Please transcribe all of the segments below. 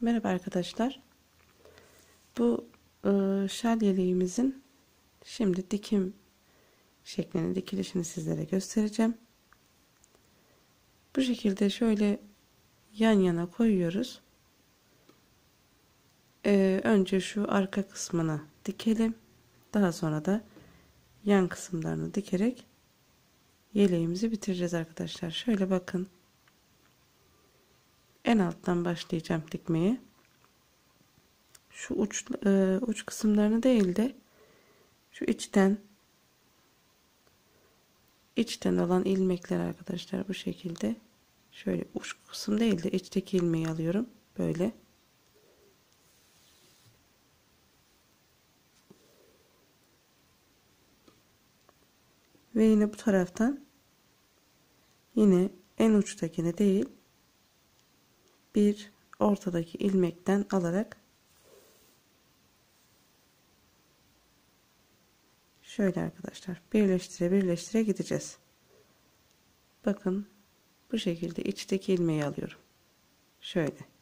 Merhaba arkadaşlar. Bu e, şal yeleğimizin şimdi dikim şeklini dikilişini sizlere göstereceğim. Bu şekilde şöyle yan yana koyuyoruz. E, önce şu arka kısmını dikelim. Daha sonra da yan kısımlarını dikerek yeleğimizi bitireceğiz arkadaşlar. Şöyle bakın en alttan başlayacağım dikmeye. Şu uç e, uç kısımlarını değil de şu içten içten olan ilmekler arkadaşlar bu şekilde. Şöyle uç kısım değil de içteki ilmeği alıyorum. Böyle. Ve yine bu taraftan yine en uçtakine değil bir ortadaki ilmekten alarak şöyle arkadaşlar birleştire birleştire gideceğiz. Bakın bu şekilde içteki ilmeği alıyorum. Şöyle.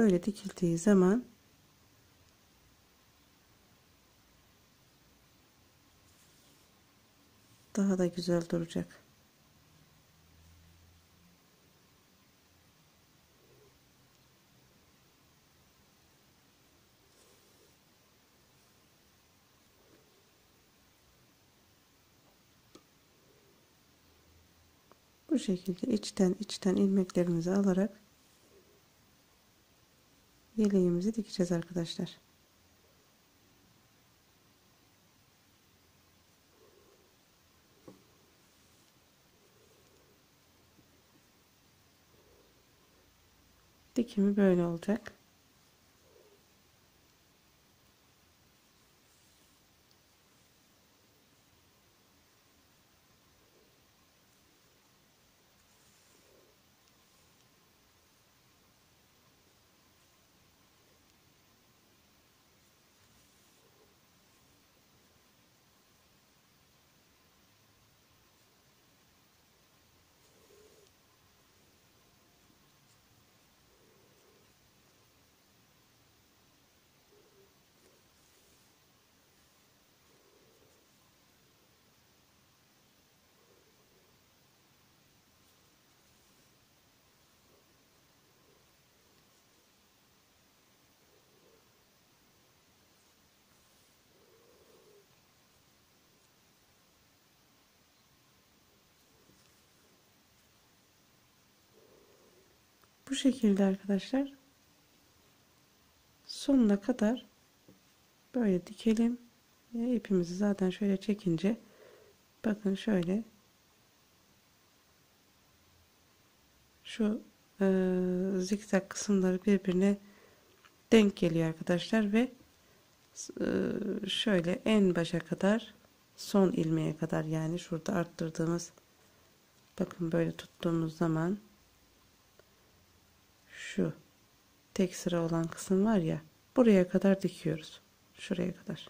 Böyle dikildiği zaman daha da güzel duracak. Bu şekilde içten içten ilmeklerimizi alarak yeleğimizi dikeceğiz arkadaşlar. Dikimi böyle olacak. Bu şekilde arkadaşlar sonuna kadar böyle dikelim. Ve ipimizi zaten şöyle çekince bakın şöyle şu e, zikzak kısımları birbirine denk geliyor arkadaşlar ve e, şöyle en başa kadar son ilmeğe kadar yani şurada arttırdığımız bakın böyle tuttuğumuz zaman şu tek sıra olan kısım var ya buraya kadar dikiyoruz. Şuraya kadar.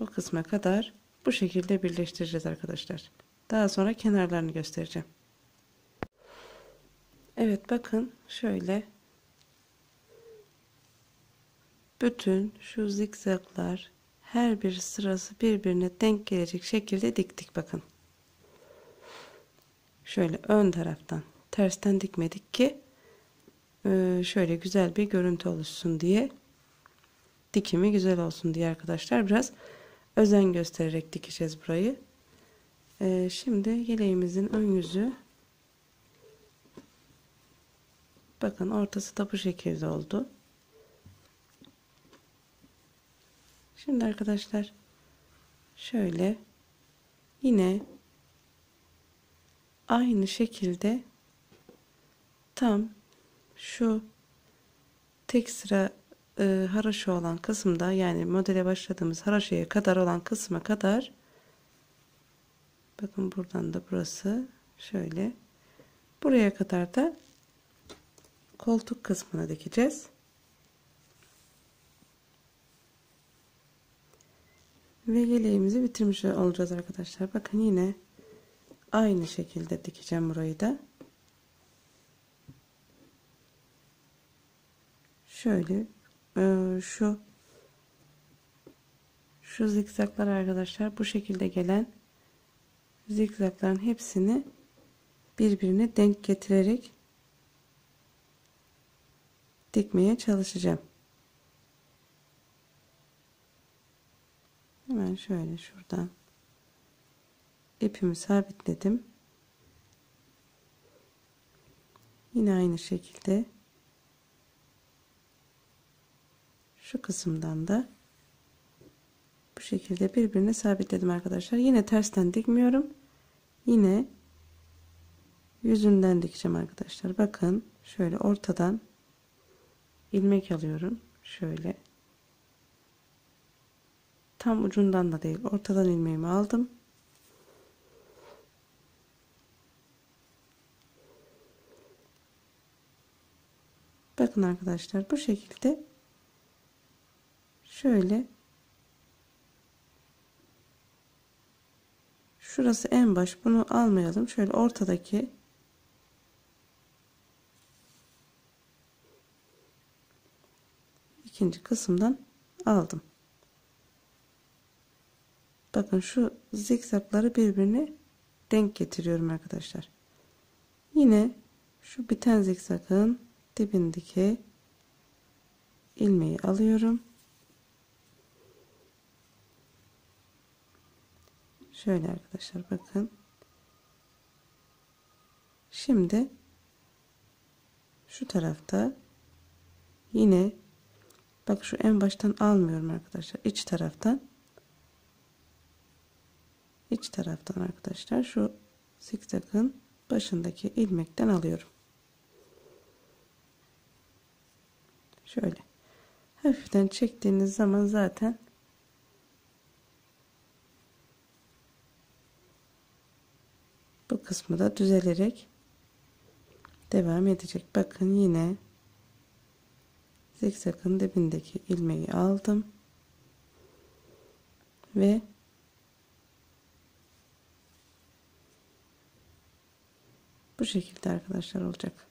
O kısma kadar bu şekilde birleştireceğiz arkadaşlar. Daha sonra kenarlarını göstereceğim. Evet bakın şöyle. Bütün şu zikzaklar her bir sırası birbirine denk gelecek şekilde diktik bakın. Şöyle ön taraftan tersten dikmedik ki e, şöyle güzel bir görüntü oluşsun diye dikimi güzel olsun diye arkadaşlar biraz özen göstererek dikeceğiz burayı. E, şimdi yeleğimizin ön yüzü bakın ortası da bu şekilde oldu. Şimdi arkadaşlar şöyle yine aynı şekilde tam şu tek sıra e, haraşo olan kısımda yani modele başladığımız haraşoya kadar olan kısma kadar bakın buradan da burası şöyle buraya kadar da koltuk kısmına dikeceğiz. Ve yeleğimizi bitirmiş olacağız arkadaşlar. Bakın yine aynı şekilde dikeceğim burayı da. Şöyle e, şu şu zikzaklar arkadaşlar bu şekilde gelen zikzakların hepsini birbirine denk getirerek dikmeye çalışacağım. Hemen şöyle şuradan ipimi sabitledim. Yine aynı şekilde şu kısımdan da bu şekilde birbirine sabitledim arkadaşlar. Yine tersten dikmiyorum. Yine yüzünden dikeceğim arkadaşlar. Bakın şöyle ortadan ilmek alıyorum. Şöyle tam ucundan da değil ortadan ilmeğimi aldım. Bakın arkadaşlar bu şekilde şöyle. Şurası en baş. Bunu almayalım. Şöyle ortadaki ikinci kısımdan aldım. Bakın şu zikzakları birbirine denk getiriyorum arkadaşlar. Yine şu biten zikzakın dibindeki ilmeği alıyorum Şöyle arkadaşlar bakın. Şimdi şu tarafta yine bak şu en baştan almıyorum arkadaşlar. iç taraftan iç taraftan arkadaşlar şu zikzakın başındaki ilmekten alıyorum. Şöyle hafiften çektiğiniz zaman zaten bu kısmı da düzelerek devam edecek. Bakın yine zikzakın dibindeki ilmeği aldım ve bu şekilde arkadaşlar olacak.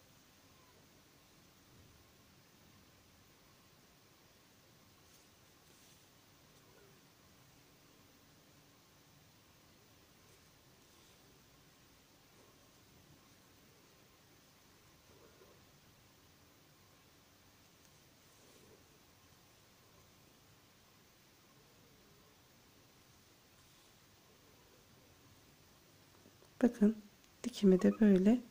Bakın dikimi de böyle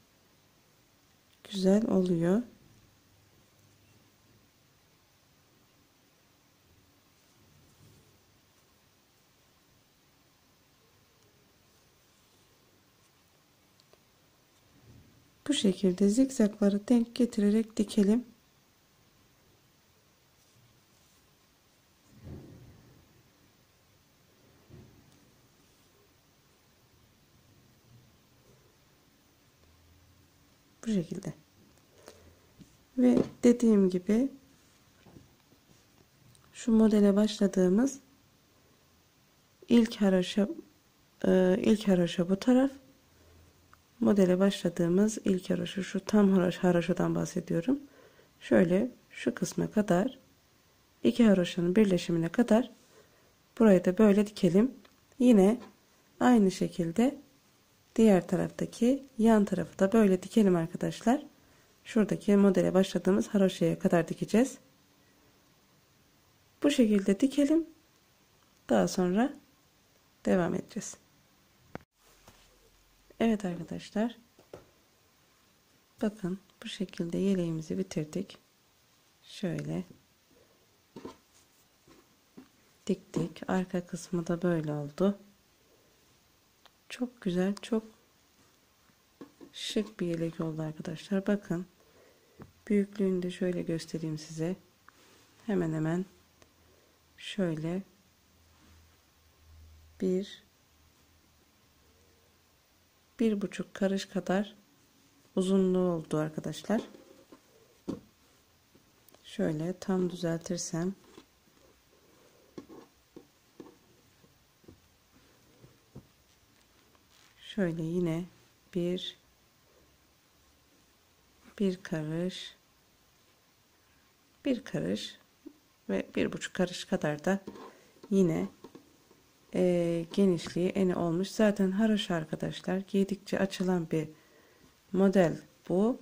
güzel oluyor. Bu şekilde zikzakları denk getirerek dikelim. Bu şekilde. Ve dediğim gibi şu modele başladığımız ilk haroşa e, ilk haroşa bu taraf modele başladığımız ilk haroşa şu tam haroşadan bahsediyorum. Şöyle şu kısma kadar iki haroşanın birleşimine kadar burayı da böyle dikelim. Yine aynı şekilde diğer taraftaki yan tarafı da böyle dikelim arkadaşlar. Şuradaki modele başladığımız haroşaya kadar dikeceğiz. Bu şekilde dikelim. Daha sonra devam edeceğiz. Evet arkadaşlar. Bakın bu şekilde yeleğimizi bitirdik. Şöyle diktik. Arka kısmı da böyle oldu. Çok güzel, çok şık bir yelek oldu arkadaşlar. Bakın. Büyüklüğünü de şöyle göstereyim size. Hemen hemen şöyle bir bir buçuk karış kadar uzunluğu oldu arkadaşlar. şöyle tam düzeltirsem şöyle yine bir bir karış bir karış ve bir buçuk karış kadar da yine e, genişliği eni olmuş. Zaten haroşa arkadaşlar giydikçe açılan bir model bu.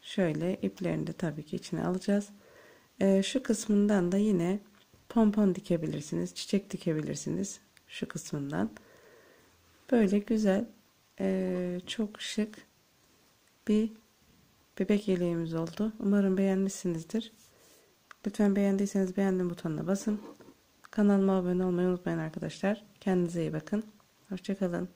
Şöyle iplerini de tabii ki içine alacağız. E, şu kısmından da yine pompon dikebilirsiniz. Çiçek dikebilirsiniz. Şu kısmından. Böyle güzel e, çok şık bir bebek yeleğimiz oldu. Umarım beğenmişsinizdir. Lütfen beğendiyseniz beğendim butonuna basın. Kanalıma abone olmayı unutmayın arkadaşlar. Kendinize iyi bakın. Hoşçakalın.